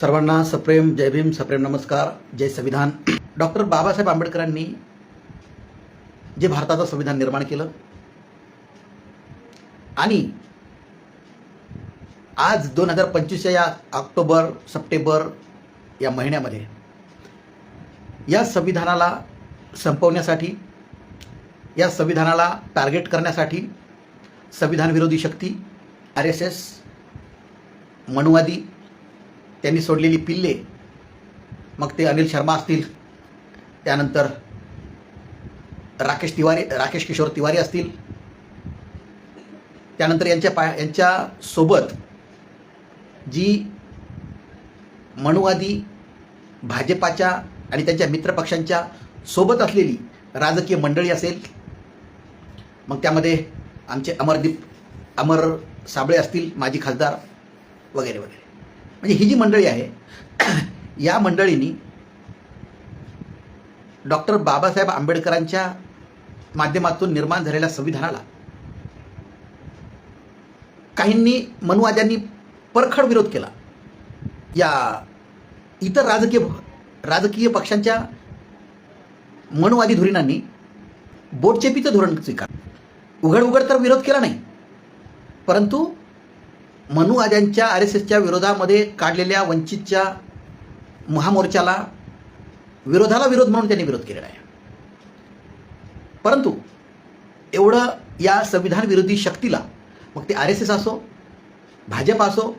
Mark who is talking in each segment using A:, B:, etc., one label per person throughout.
A: सर्वांना सप्रेम जय भीम सप्रेम नमस्कार जय संविधान. डॉक्टर बाबासाहेब आंबेडकरांनी जे भारताचं संविधान निर्माण केलं आणि आज दोन हजार पंचवीसच्या या ऑक्टोबर सप्टेंबर या महिन्यामध्ये या संविधानाला संपवण्यासाठी या संविधानाला टार्गेट करण्यासाठी संविधानविरोधी शक्ती आर एस एस मनुवादी त्यांनी सोडलेली पिल्ले. मग ते अनिल शर्मा असतील. त्यानंतर राकेश तिवारी राकेश किशोर तिवारी असतील. त्यानंतर यांच्या पा यांच्या सोबत जी मनुवादी भाजपाच्या आणि त्यांच्या मित्रपक्षांच्या सोबत असलेली राजकीय मंडळी असेल. मग त्यामध्ये आमचे अमरदीप अमर साबळे असतील माजी खासदार वगैरे वगैरे. म्हणजे ही जी मंडळी आहे या मंडळींनी डॉक्टर बाबासाहेब आंबेडकरांच्या माध्यमातून निर्माण झालेल्या संविधानाला काहींनी मनुवाद्यांनी परखड विरोध केला. या इतर राजकीय राजकीय पक्षांच्या मनुवादी धोरणांनी बोटचेपीचं धोरण स्वीकार उघड उघड तर विरोध केला नाही परंतु मनुवाद्यांच्या आर एस एसच्या विरोधामध्ये काढलेल्या वंचितच्या महामोर्चाला विरोधाला विरोध म्हणून त्यांनी विरोध केलेला आहे. परंतु एवढं या संविधान विरोधी शक्तीला मग ते आर एस एस असो भाजप असो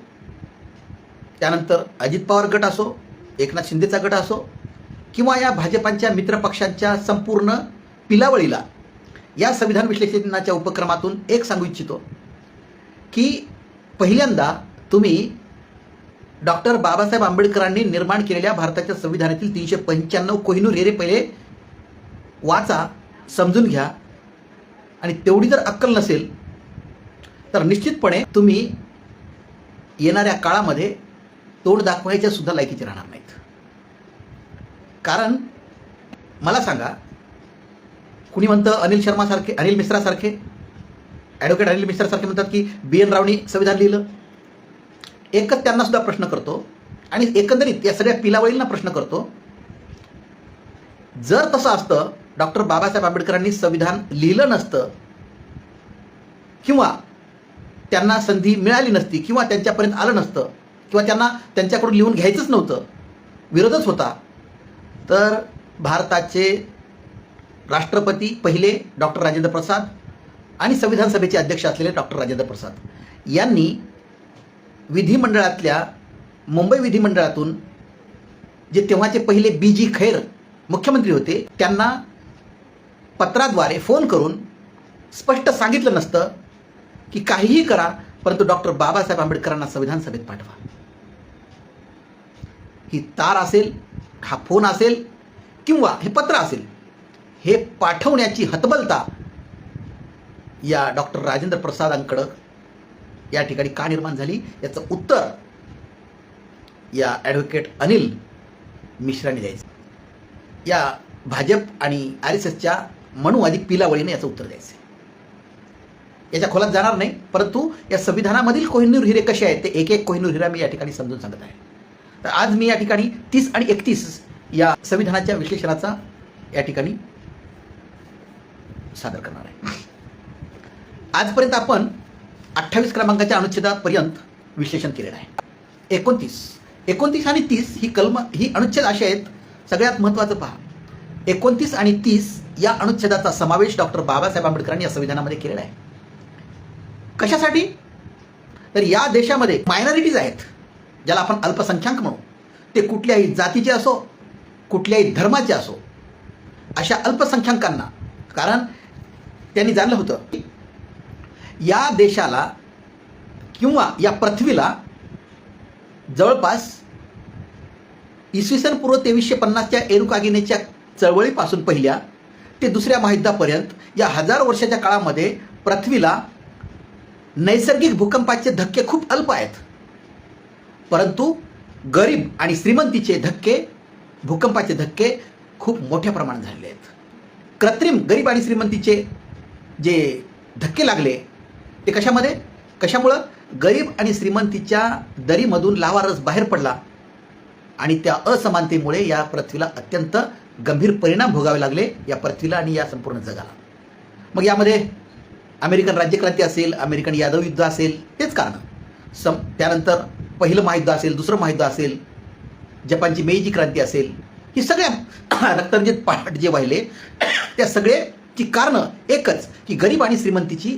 A: त्यानंतर अजित पवार गट असो एकनाथ शिंदेचा गट असो किंवा या भाजपांच्या मित्रपक्षांच्या संपूर्ण पिलावळीला या संविधान विश्लेषणाच्या उपक्रमातून एक सांगू इच्छितो की पहिल्यांदा तुम्ही डॉक्टर बाबासाहेब आंबेडकरांनी निर्माण केलेल्या भारताच्या संविधानातील तीनशे पंच्याण्णव कोहिनूर हेरे पहिले वाचा समजून घ्या. आणि तेवढी जर अक्कल नसेल तर निश्चितपणे तुम्ही येणाऱ्या काळामध्ये तोंड दाखवायच्या सुद्धा लायकीचे राहणार नाहीत. कारण मला सांगा कुणी म्हणतं अनिल शर्मासारखे अनिल मिश्रासारखे ॲडव्होकेट अनिल मिश्रासारखे म्हणतात की बी एन रावनी संविधान लिहिलं. एकच त्यांना सुद्धा प्रश्न करतो आणि एकंदरीत या सगळ्या पिलावळींना प्रश्न करतो. जर तसं असतं डॉक्टर बाबासाहेब आंबेडकरांनी संविधान लिहिलं नसतं किंवा त्यांना संधी मिळाली नसती किंवा त्यांच्यापर्यंत आलं नसतं किंवा त्यांना त्यांच्याकडून लिहून घ्यायचंच नव्हतं विरोधच होता तर भारताचे राष्ट्रपती पहिले डॉक्टर राजेंद्र प्रसाद आणि संविधान सभेचे अध्यक्ष असलेले डॉक्टर राजेंद्र प्रसाद यांनी विधिमंडळातल्या मुंबई विधिमंडळातून जे तेव्हाचे पहिले बी जी खैर मुख्यमंत्री होते त्यांना पत्राद्वारे फोन करून स्पष्ट सांगितलं नसतं की काहीही करा परंतु डॉक्टर बाबासाहेब आंबेडकरांना संविधान सभेत पाठवा. ही तार असेल हा फोन असेल किंवा हे पत्र असेल हे पाठवण्याची हतबलता या डॉक्टर राजेंद्र प्रसादांकडं या ठिकाणी का निर्माण झाली? याचं उत्तर या ॲडव्होकेट अनिल मिश्राने द्यायचं. या भाजप आणि आर एस एसच्या मनुवादी पिलावळीने याचं उत्तर द्यायचं. याच्या खोलात जाणार नाही परंतु या संविधानामधील कोहिनूर हिरे कसे आहेत ते एक एक कोहिनूर हिरा मी या ठिकाणी समजून सांगत आहे. तर आज मी या ठिकाणी तीस आणि एकतीस या संविधानाच्या विश्लेषणाचा या ठिकाणी सादर करणार आहे. आजपर्यंत आपण अठ्ठावीस क्रमांकाच्या अनुच्छेदापर्यंत विश्लेषण केलेलं आहे. एकोणतीस. एकोणतीस आणि तीस ही कलम ही अनुच्छेद असे आहेत सगळ्यात महत्त्वाचं पहा. एकोणतीस आणि तीस या अनुच्छेदाचा समावेश डॉक्टर बाबासाहेब आंबेडकरांनी या संविधानामध्ये केलेला आहे. कशासाठी? तर या देशामध्ये मायनॉरिटीज आहेत ज्याला आपण अल्पसंख्याक म्हणू. ते कुठल्याही जातीचे असो कुठल्याही धर्माचे असो अशा अल्पसंख्याकांना कारण त्यांनी जाणलं होतं की या देशाला किंवा या पृथ्वीला जवळपास इसवी सन पूर्व तेवीसशे पन्नासच्या एरुकागिनेच्या चळवळीपासून पहिल्या ते दुसऱ्या महायुद्धापर्यंत या हजार वर्षाच्या काळामध्ये पृथ्वीला नैसर्गिक भूकंपाचे धक्के खूप अल्प आहेत. परंतु गरीब आणि श्रीमंतीचे धक्के भूकंपाचे धक्के खूप मोठ्या प्रमाणात झालेले आहेत. कृत्रिम गरीब आणि श्रीमंतीचे जे धक्के लागले ते कशामध्ये? कशामुळं? गरीब आणि श्रीमंतीच्या दरीमधून लावा रस बाहेर पडला आणि त्या असमानतेमुळे या पृथ्वीला अत्यंत गंभीर परिणाम भोगावे लागले या पृथ्वीला आणि या संपूर्ण जगाला. मग यामध्ये अमेरिकन राज्यक्रांती असेल अमेरिकन यादव युद्ध असेल तेच कारण. सम त्यानंतर पहिलं महायुद्ध असेल दुसरं महायुद्ध असेल जपानची मेईजी क्रांती असेल ही सगळ्या रक्तरंजित पाठ जे वाहिले त्या सगळ्याची कारणं एकच की गरीब आणि श्रीमंतीची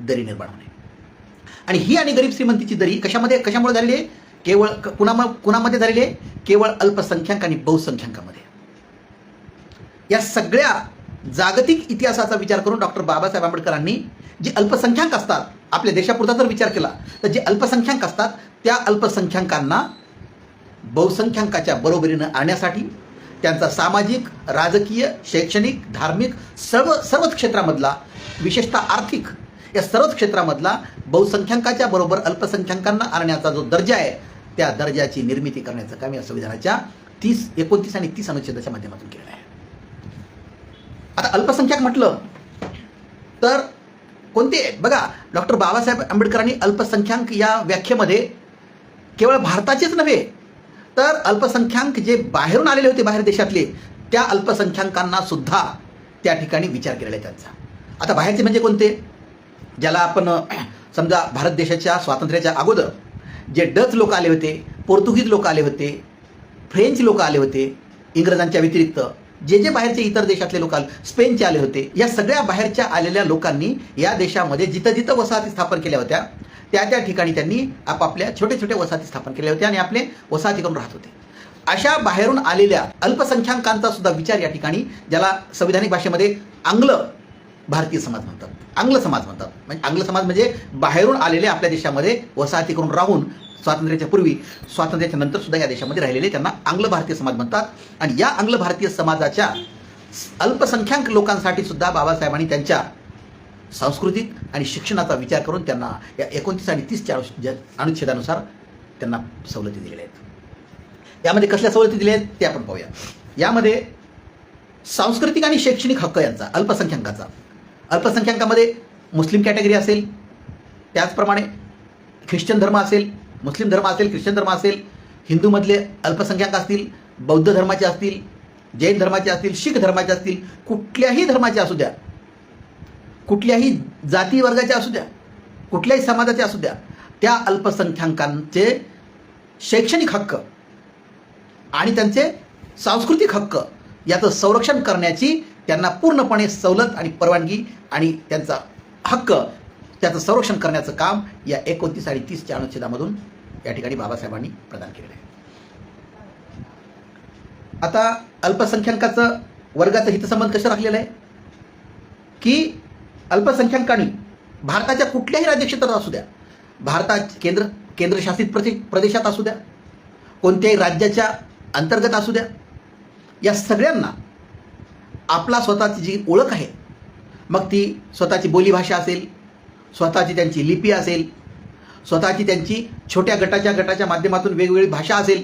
A: दरी निर्माण होणे. आणि ही आणि गरीब श्रीमंतीची दरी कशामध्ये कशामुळे झालेली आहे? केवळ कुणाम कुणामध्ये झालेली आहे? केवळ अल्पसंख्याक आणि बहुसंख्याकामध्ये. या सगळ्या जागतिक इतिहासाचा विचार करून डॉक्टर बाबासाहेब आंबेडकरांनी जे अल्पसंख्याक असतात आपल्या देशापुरता जर विचार केला तर जे अल्पसंख्याक असतात त्या अल्पसंख्याकांना बहुसंख्याकाच्या बरोबरीनं आणण्यासाठी त्यांचा सामाजिक राजकीय शैक्षणिक धार्मिक सर्व सर्वच क्षेत्रामधला विशेषतः आर्थिक या सर्वच क्षेत्रामधला बहुसंख्याकाच्या बरोबर अल्पसंख्याकांना आणण्याचा जो दर्जा आहे त्या दर्जाची निर्मिती करण्याचं काम या संविधानाच्या तीस एकोणतीस आणि तीस अनुच्छेदाच्या माध्यमातून केलेलं आहे. आता अल्पसंख्याक म्हटलं तर कोणते बघा डॉक्टर बाबासाहेब आंबेडकरांनी अल्पसंख्याक या व्याख्येमध्ये केवळ भारताचेच नव्हे तर अल्पसंख्याक जे बाहेरून आलेले होते बाहेर देशातले त्या अल्पसंख्याकांना सुद्धा त्या ठिकाणी विचार केलेला आहे त्यांचा. आता बाहेरचे म्हणजे कोणते? ज्याला आपण समजा भारत देशाच्या स्वातंत्र्याच्या अगोदर जे डच लोक आले होते पोर्तुगीज लोक आले होते फ्रेंच लोक आले होते इंग्रजांच्या व्यतिरिक्त जे जे बाहेरचे इतर देशातले लोक आले स्पेनचे आले होते या सगळ्या बाहेरच्या आलेल्या लोकांनी या देशामध्ये जिथं जिथं वसाहती स्थापन केल्या होत्या त्या त्या ठिकाणी त्यांनी आपापल्या छोटे छोटे वसाहती स्थापन केल्या होत्या आणि आपले वसाहती करून राहत होते. अशा बाहेरून आलेल्या अल्पसंख्याकांचा सुद्धा विचार या ठिकाणी ज्याला संविधानिक भाषेमध्ये आंग्ल भारतीय समाज म्हणतात. आंग्ल समाज म्हणतात. म्हणजे आंग्ल समाज म्हणजे बाहेरून आलेले आपल्या देशामध्ये वसाहती करून राहून स्वातंत्र्याच्या पूर्वी स्वातंत्र्याच्या नंतर सुद्धा या देशामध्ये राहिलेले त्यांना आंग्ल भारतीय समाज म्हणतात. आणि या आंग्ल भारतीय समाजाच्या अल्पसंख्याक लोकांसाठी सुद्धा बाबासाहेबांनी त्यांच्या सांस्कृतिक आणि शिक्षणाचा विचार करून त्यांना या एकोणतीस आणि तीसच्या अनुच्छेदानुसार त्यांना सवलती दिलेल्या आहेत. यामध्ये कसल्या सवलती दिल्या आहेत ते आपण पाहूया. यामध्ये सांस्कृतिक आणि शैक्षणिक हक्क यांचा अल्पसंख्याकाचा. अल्पसंख्याकामध्ये मुस्लिम कॅटेगरी असेल त्याचप्रमाणे ख्रिश्चन धर्म असेल मुस्लिम धर्म असेल ख्रिश्चन धर्म असेल हिंदूमधले अल्पसंख्याक असतील बौद्ध धर्माचे असतील जैन धर्माचे असतील शीख धर्माचे असतील कुठल्याही धर्माचे असू द्या कुठल्याही जाती वर्गाचे असू द्या कुठल्याही समाजाचे असू द्या त्या अल्पसंख्याकांचे शैक्षणिक हक्क आणि त्यांचे सांस्कृतिक हक्क याचं संरक्षण करण्याची त्यांना पूर्णपणे सवलत आणि परवानगी आणि त्यांचा हक्क त्याचं संरक्षण करण्याचं काम या एकोणतीस आणि तीसच्या अनुच्छेदामधून या ठिकाणी बाबासाहेबांनी प्रदान केलेलं आहे. आता अल्पसंख्याकाचं वर्गाचं हितसंबंध कसं राखलेलं आहे? की अल्पसंख्याकांनी भारताच्या कुठल्याही राज्यक्षेत्रात असू द्या भारतात केंद्र केंद्रशासित प्रदे प्रदेशात असू द्या कोणत्याही राज्याच्या अंतर्गत असू द्या या सगळ्यांना आपला स्वतःची जी ओळख आहे मग ती स्वतःची बोलीभाषा असेल स्वतःची त्यांची लिपी असेल स्वतःची त्यांची छोट्या गटाच्या गटाच्या माध्यमातून वेगवेगळी भाषा असेल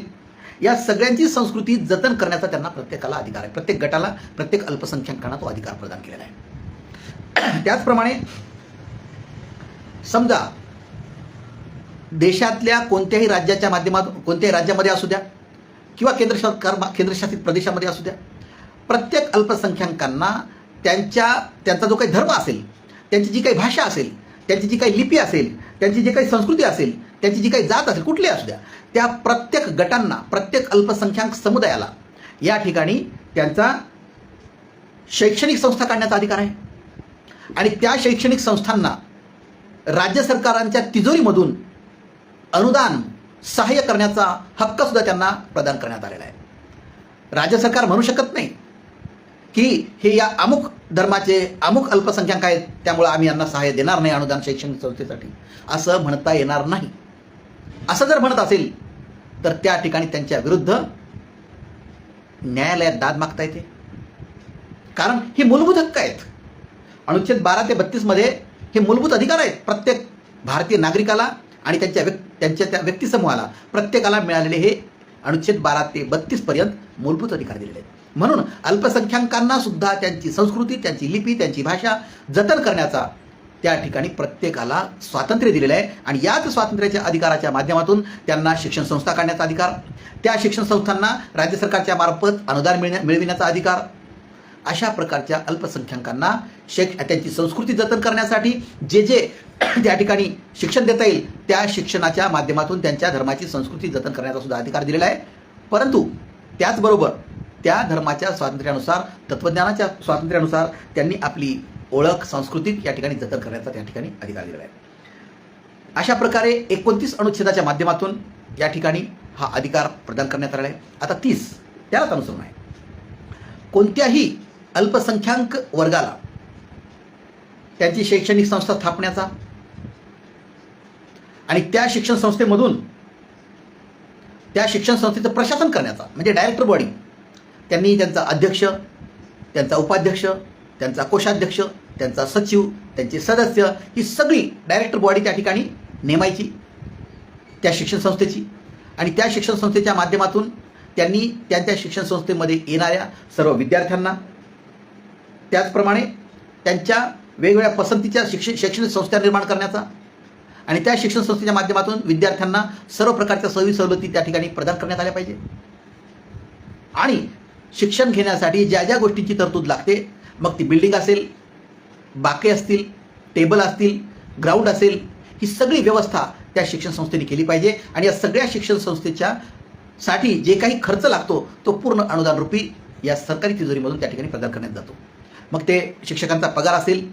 A: या सगळ्यांची संस्कृती जतन करण्याचा त्यांना प्रत्येकाला अधिकार आहे. प्रत्येक गटाला प्रत्येक अल्पसंख्याकांना तो अधिकार प्रदान केलेला आहे. त्याचप्रमाणे समजा देशातल्या कोणत्याही राज्याच्या माध्यमातून कोणत्याही राज्यामध्ये असू द्या किंवा केंद्र सरकार केंद्रशासित प्रदेशामध्ये असू द्या प्रत्येक अल्पसंख्याकांना त्यांच्या त्यांचा जो काही धर्म असेल त्यांची जी काही भाषा असेल त्यांची जी काही लिपी असेल त्यांची जी काही संस्कृती असेल त्यांची जी काही जात असेल कुठली असू द्या त्या प्रत्येक गटांना प्रत्येक अल्पसंख्याक समुदायाला या ठिकाणी त्यांचा शैक्षणिक संस्था काढण्याचा अधिकार आहे. आणि त्या शैक्षणिक संस्थांना राज्य सरकारांच्या तिजोरीमधून अनुदान सहाय्य करण्याचा हक्कसुद्धा त्यांना प्रदान करण्यात आलेला आहे. राज्य सरकार म्हणू शकत नाही की हे या अमुक धर्माचे अमुक अल्पसंख्याक आहेत त्यामुळे आम्ही यांना सहाय्य देणार नाही अनुदान शैक्षणिक संस्थेसाठी. असं म्हणता येणार नाही. असं जर म्हणत असेल तर त्या ठिकाणी त्यांच्या विरुद्ध न्यायालयात दाद मागता येते. कारण हे मूलभूत हक्क आहेत. अनुच्छेद बारा ते बत्तीसमध्ये हे मूलभूत अधिकार आहेत. प्रत्येक भारतीय नागरिकाला आणि त्यांच्या व्यक् त्यांच्या त्या व्यक्तिसमूहाला प्रत्येकाला मिळालेले हे अनुच्छेद बारा ते बत्तीसपर्यंत मूलभूत अधिकार दिलेले आहेत. म्हणून अल्पसंख्याकांना सुद्धा त्यांची संस्कृती त्यांची लिपी त्यांची भाषा जतन करण्याचा त्या ठिकाणी प्रत्येकाला स्वातंत्र्य दिलेलं आहे. आणि याच स्वातंत्र्याच्या अधिकाराच्या माध्यमातून त्यांना शिक्षण संस्था काढण्याचा अधिकार त्या शिक्षण संस्थांना राज्य सरकारच्या मार्फत अनुदान मिळण्या मिळविण्याचा अधिकार अशा प्रकारच्या अल्पसंख्याकांना शेक त्यांची संस्कृती जतन करण्यासाठी जे जे त्या ठिकाणी शिक्षण देता येईल त्या शिक्षणाच्या माध्यमातून त्यांच्या धर्माची संस्कृती जतन करण्याचा सुद्धा अधिकार दिलेला आहे. परंतु त्याचबरोबर त्या धर्माच्या स्वातंत्र्यानुसार तत्त्वज्ञानाच्या स्वातंत्र्यानुसार त्यांनी आपली ओळख सांस्कृतिक या ठिकाणी जतन करण्याचा त्या ठिकाणी अधिकार दिलेला आहे. अशा प्रकारे एकोणतीस अनुच्छेदाच्या माध्यमातून या ठिकाणी हा अधिकार प्रदान करण्यात आलेला आहे. आता तीस त्यालाच अनुसरून आहे. कोणत्याही अल्पसंख्याक वर्गाला त्यांची शैक्षणिक संस्था स्थापण्याचा आणि त्या शिक्षण संस्थेमधून त्या शिक्षण संस्थेचं प्रशासन करण्याचा म्हणजे डायरेक्टर बॉडी त्यांनी त्यांचा अध्यक्ष त्यांचा उपाध्यक्ष त्यांचा कोषाध्यक्ष त्यांचा सचिव त्यांचे सदस्य ही सगळी डायरेक्टर बॉडी त्या ठिकाणी नेमायची त्या शिक्षण संस्थेची. आणि त्या शिक्षण संस्थेच्या माध्यमातून त्यांनी त्यांच्या शिक्षण संस्थेमध्ये येणाऱ्या सर्व विद्यार्थ्यांना त्याचप्रमाणे त्यांच्या वेगवेगळ्या पसंतीच्या शिक्षण शैक्षणिक संस्था निर्माण करण्याचा आणि त्या शिक्षण संस्थेच्या माध्यमातून विद्यार्थ्यांना सर्व प्रकारच्या सोयी सवलती त्या ठिकाणी प्रदान करण्यात आल्या पाहिजे. आणि शिक्षण घेण्यासाठी ज्या ज्या गोष्टींची तरतूद लागते मग ती बिल्डिंग असेल बाके असतील टेबल असतील ग्राउंड असेल ही सगळी व्यवस्था त्या शिक्षण संस्थेने केली पाहिजे आणि या सगळ्या शिक्षण संस्थेच्या साठी जे काही खर्च लागतो तो पूर्ण अनुदान रूपी या सरकारी तिजोरीमधून त्या ठिकाणी प्रदान करण्यात जातो. मग ते शिक्षकांचा पगार असेल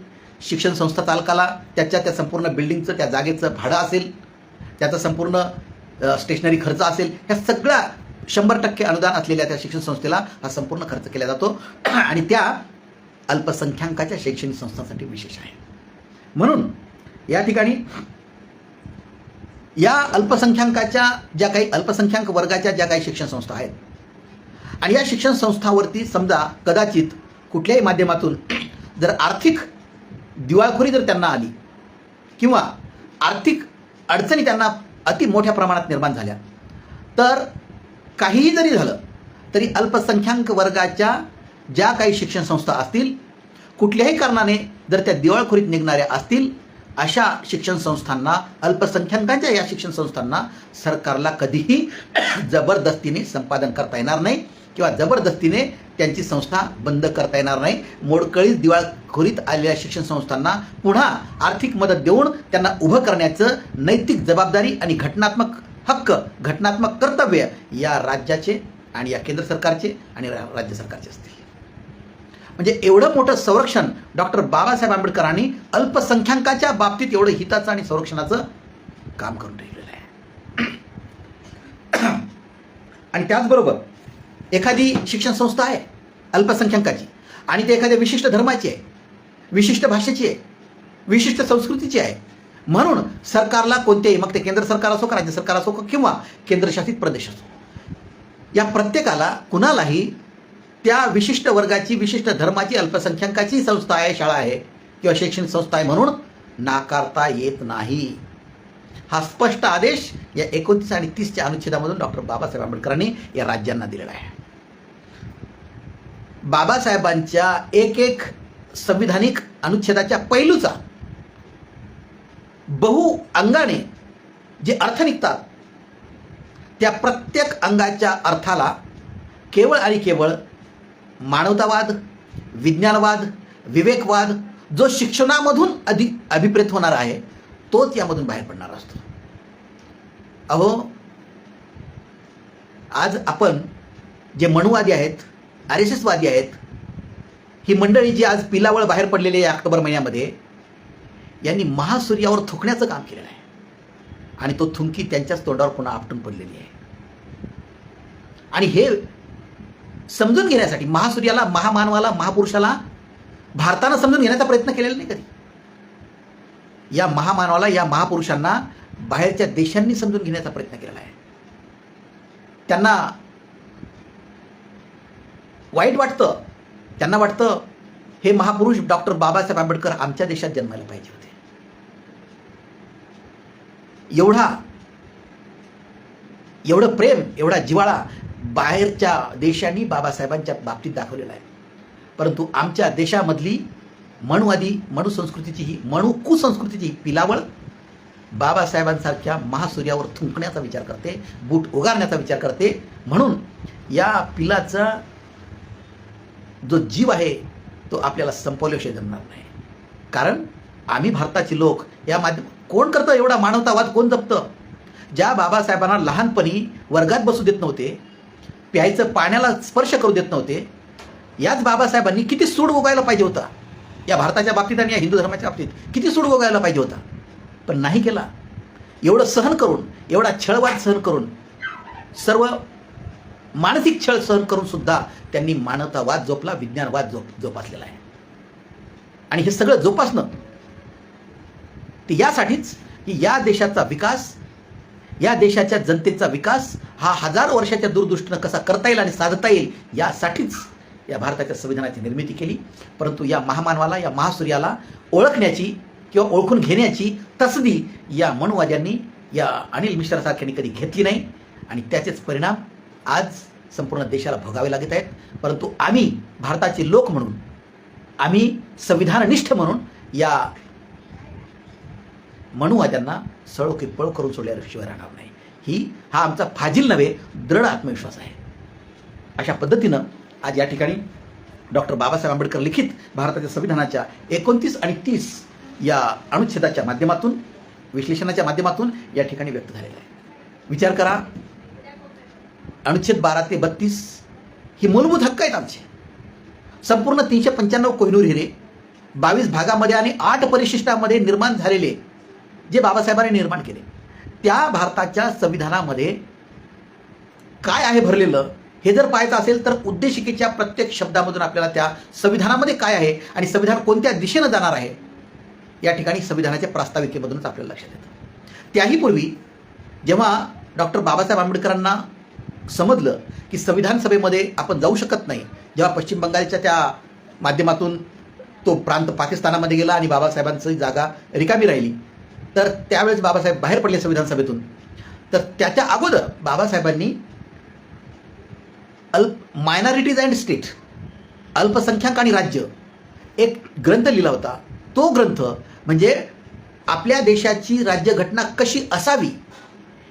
A: शिक्षण संस्था चालकाला त्याच्या त्या संपूर्ण बिल्डिंगचं त्या जागेचं भाडं असेल त्याचा संपूर्ण स्टेशनरी खर्च असेल ह्या सगळ्या शंभर टक्के अनुदान असलेल्या त्या शिक्षण संस्थेला हा संपूर्ण खर्च केला जातो. आणि त्या अल्पसंख्याकाच्या शैक्षणिक संस्थांसाठी विशेष आहे. म्हणून या ठिकाणी या अल्पसंख्याकाच्या ज्या काही अल्पसंख्याक वर्गाच्या ज्या काही शिक्षण संस्था आहेत आणि या शिक्षण संस्थावरती समजा कदाचित कुठल्याही माध्यमातून जर आर्थिक दिवाळखोरी जर त्यांना आली किंवा आर्थिक अडचणी त्यांना अति मोठ्या प्रमाणात निर्माण झाल्या तर काहीही जरी झालं तरी अल्पसंख्याक वर्गाच्या ज्या काही शिक्षण संस्था असतील कुठल्याही कारणाने जर त्या दिवाळखोरीत निघणाऱ्या असतील अशा शिक्षण संस्थांना अल्पसंख्याकांच्या या शिक्षण संस्थांना सरकारला कधीही जबरदस्तीने संपादन करता येणार नाही किंवा जबरदस्तीने त्यांची संस्था बंद करता येणार नाही. मोडकळीत दिवाळखोरीत आलेल्या शिक्षण संस्थांना पुन्हा आर्थिक मदत देऊन त्यांना उभं करण्याचं नैतिक जबाबदारी आणि घटनात्मक हक्क घटनात्मक कर्तव्य या राज्याचे आणि या केंद्र सरकारचे आणि रा- राज्य सरकारचे असतील. म्हणजे एवढं मोठं संरक्षण डॉक्टर बाबासाहेब आंबेडकरांनी अल्पसंख्याकाच्या बाबतीत एवढं हिताचं आणि संरक्षणाचं काम करून ठेवलेलं आहे. आणि त्याचबरोबर एखादी शिक्षण संस्था आहे अल्पसंख्याकाची आणि ते एखाद्या विशिष्ट धर्माची आहे विशिष्ट भाषेची आहे विशिष्ट संस्कृतीची आहे म्हणून सरकारला कोणतेही मग ते केंद्र सरकार असो का राज्य सरकार असो का किंवा केंद्रशासित प्रदेश असो या प्रत्येकाला कुणालाही त्या विशिष्ट वर्गाची विशिष्ट धर्माची अल्पसंख्याकाची संस्था आहे शाळा आहे किंवा शैक्षणिक संस्था आहे म्हणून नाकारता येत नाही. हा स्पष्ट आदेश या एकोणतीस आणि तीसच्या अनुच्छेदामधून डॉक्टर बाबासाहेब आंबेडकरांनी या राज्यांना दिलेला आहे. बाबासाहेबांच्या एक एक संविधानिक अनुच्छेदाच्या पैलूचा बहु अंगाने जे अर्थ निघतात त्या प्रत्येक अंगाच्या अर्थाला केवळ आणि केवळ मानवतावाद विज्ञानवाद विवेकवाद जो शिक्षणामधून अधिक अभिप्रेत होणार आहे तोच यामधून बाहेर पडणार असतो. अहो आज आपण जे मणुवादी आहेत आर एस एसवादी आहेत ही मंडळी जी आज पिलावळ बाहेर पडलेली आहे ऑक्टोबर महिन्यामध्ये यांनी महासूर्यावर थुकण्याचं काम केलेलं आहे. आणि तो थुंकी त्यांच्याच तोंडावर पुन्हा आपटून पडलेली आहे. आणि हे समजून घेण्यासाठी महासूर्याला महामानवाला महापुरुषाला भारतानं समजून घेण्याचा प्रयत्न केलेला नाही कधी. या महामानवाला या महापुरुषांना बाहेरच्या देशांनी समजून घेण्याचा प्रयत्न केलेला आहे. त्यांना वाईट वाटतं त्यांना वाटतं हे महापुरुष डॉक्टर बाबासाहेब आंबेडकर आमच्या देशात जन्मायला पाहिजे होते. एवढा एवढं प्रेम एवढा जिवाळा बाहेरच्या देशांनी बाबासाहेबांच्या बाबतीत दाखवलेला आहे. परंतु आमच्या देशामधली मनुवादी मनु संस्कृतीची ही मनु कुसंस्कृतीची ही पिलावळ बाबासाहेबांसारख्या महासूर्यावर थुंकण्याचा विचार करते बूट उगारण्याचा विचार करते. म्हणून या पिलाचा जो जीव आहे तो आपल्याला संपवल्याशिवाय जमणार नाही. कारण आम्ही भारताचे लोक. या माध्यम कोण करतं एवढा मानवतावाद? कोण जपतं? ज्या बाबासाहेबांना लहानपणी वर्गात बसू देत नव्हते प्यायचं पाण्याला स्पर्श करू देत नव्हते याच बाबासाहेबांनी किती सूड उगायला पाहिजे होता. या भारताच्या बाबतीत आणि या हिंदू धर्माच्या बाबतीत किती सूड उगायला पाहिजे होता. पण नाही केला. एवढं सहन करून एवढा छळवाद सहन करून सर्व मानसिक छळ सहन करून सुद्धा त्यांनी मानवतावाद जोपला विज्ञानवाद जोप जोपासलेला आहे. आणि हे सगळं जोपासणं की यासाठीच की या देशाचा विकास या देशाच्या जनतेचा विकास हा हजार वर्षाच्या दूरदृष्टीनं कसा करता येईल आणि साधता येईल यासाठीच या भारताच्या संविधानाची निर्मिती केली. परंतु या महामानवाला या महासूर्याला ओळखण्याची किंवा ओळखून घेण्याची तसदी या मनुवाद्यांनी या अनिल मिश्रासारख्यांनी कधी घेतली नाही. आणि त्याचेच परिणाम आज संपूर्ण देशाला भोगावे लागत आहेत. परंतु आम्ही भारताचे लोक म्हणून आम्ही संविधाननिष्ठ म्हणून या मनुवाद्यांना सळो की पळ करून सोडल्याशिवाय राहणार नाही. ही हा आमचा फाजील नव्हे दृढ आत्मविश्वास आहे. अशा पद्धतीनं आज या ठिकाणी डॉक्टर बाबासाहेब आंबेडकर लिखित भारताच्या संविधानाच्या एकोणतीस आणि तीस या अनुच्छेदाच्या माध्यमातून विश्लेषणाच्या माध्यमातून या ठिकाणी व्यक्त झालेला आहे. विचार करा अनुच्छेद बारा ते बत्तीस ही मूलभूत हक्क आहेत आमचे. संपूर्ण तीनशे पंच्याण्णव कोहिनूर हिरे बावीस भागामध्ये आणि आठ परिशिष्टामध्ये निर्माण झालेले जे बाबासाहेबांनी निर्माण केले त्या भारताच्या संविधानामध्ये काय आहे भरलेलं हे जर पाहायचं असेल तर उद्देशिकेच्या प्रत्येक शब्दामधून आपल्याला त्या संविधानामध्ये काय आहे आणि संविधान कोणत्या दिशेनं जाणार आहे या ठिकाणी संविधानाच्या प्रास्ताविकेमधूनच आपल्याला लक्षात येतं. त्याही पूर्वी जेव्हा डॉक्टर बाबासाहेब आंबेडकरांना समजलं की संविधान सभेमध्ये आपण जाऊ शकत नाही जेव्हा पश्चिम बंगालच्या त्या माध्यमातून तो प्रांत पाकिस्तानामध्ये गेला आणि बाबासाहेबांची जागा रिकामी राहिली तर त्यावेळेस बाबासाहेब बाहेर पडले संविधान सभेतून तर त्याच्या अगोदर बाबासाहेबांनी अल्प मायनॉरिटीज अँड स्टेट अल्पसंख्याक आणि राज्य एक ग्रंथ लिहिला होता. तो ग्रंथ म्हणजे आपल्या देशाची राज्यघटना कशी असावी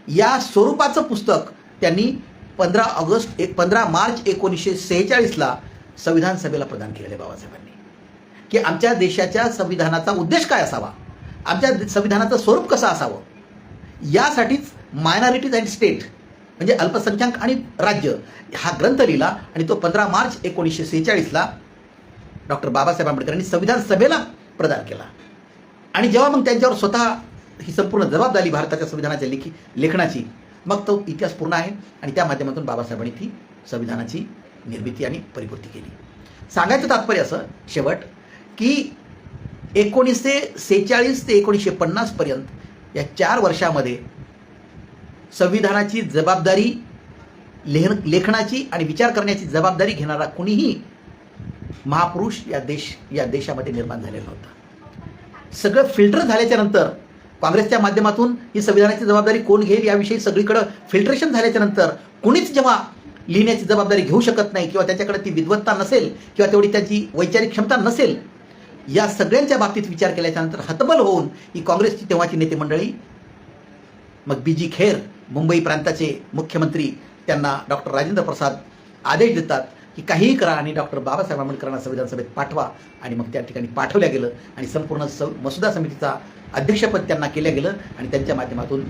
A: या स्वरूपाचं पुस्तक त्यांनी पंधरा ऑगस्ट एक पंधरा मार्च एकोणीसशे सेहेचाळीसला संविधान सभेला प्रदान केलेले बाबासाहेबांनी. की आमच्या देशाच्या संविधानाचा उद्देश काय असावा? आमच्या संविधानाचं स्वरूप कसं असावं? यासाठीच मायनॉरिटीज अँड स्टेट म्हणजे अल्पसंख्याक आणि राज्य हा ग्रंथ लिहिला आणि तो पंधरा मार्च एकोणीसशे सेहेचाळीसला डॉक्टर बाबासाहेब आंबेडकरांनी संविधान सभेला प्रदान केला. आणि जेव्हा मग त्यांच्यावर स्वतः ही संपूर्ण जबाबदारी भारताच्या संविधानाच्या लेखी लेखनाची मग तो इतिहास पूर्ण आहे आणि त्या माध्यमातून बाबासाहेबांनी ती संविधानाची निर्मिती आणि परिपूर्ती केली. सांगायचं तात्पर्य असं शेवट की एकोणीसशे सेहेचाळीस ते एकोणीसशे पन्नासपर्यंत या चार वर्षामध्ये संविधानाची जबाबदारी लेहन लेखनाची आणि विचार करण्याची जबाबदारी घेणारा कुणीही महापुरुष या देश या देशामध्ये निर्माण झालेला होता. सगळं फिल्टर झाल्याच्यानंतर काँग्रेसच्या माध्यमातून ही संविधानाची जबाबदारी कोण घेईल याविषयी सगळीकडं फिल्ट्रेशन झाल्याच्यानंतर कुणीच जेव्हा लिहिण्याची जबाबदारी घेऊ शकत नाही किंवा त्याच्याकडे ती विद्वत्ता नसेल किंवा तेवढी त्याची वैचारिक क्षमता नसेल या सगळ्यांच्या बाबतीत विचार केल्याच्यानंतर हतबल होऊन ही काँग्रेसची तेव्हाची नेते मंडळी मग बीजी खेर मुंबई प्रांताचे मुख्यमंत्री त्यांना डॉक्टर राजेंद्र प्रसाद आदेश देतात की काहीही करा आणि डॉक्टर बाबासाहेब आंबेडकरांना संविधान सभेत पाठवा. आणि मग त्या ठिकाणी पाठवल्या गेलं आणि संपूर्ण स मसुदा समितीचा अध्यक्षपद त्यांना केलं गेलं आणि त्यांच्या माध्यमातून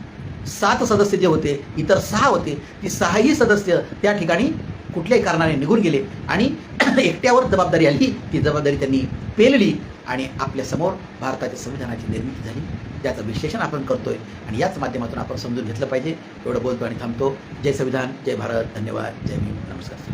A: सात सदस्य जे होते इतर सहा होते ती सहाही सदस्य त्या ठिकाणी कुठल्याही कारणाने निघून गेले आणि एकट्यावर जबाबदारी आली. ती जबाबदारी त्यांनी पेलली. आणि आपल्यासमोर भारताच्या संविधानाची निर्मिती झाली त्याचं विश्लेषण आपण करतोय. आणि याच माध्यमातून आपण समजून घेतलं पाहिजे. एवढं बोलतो आणि थांबतो. जय संविधान जय भारत धन्यवाद. जय भीम नमस्कार.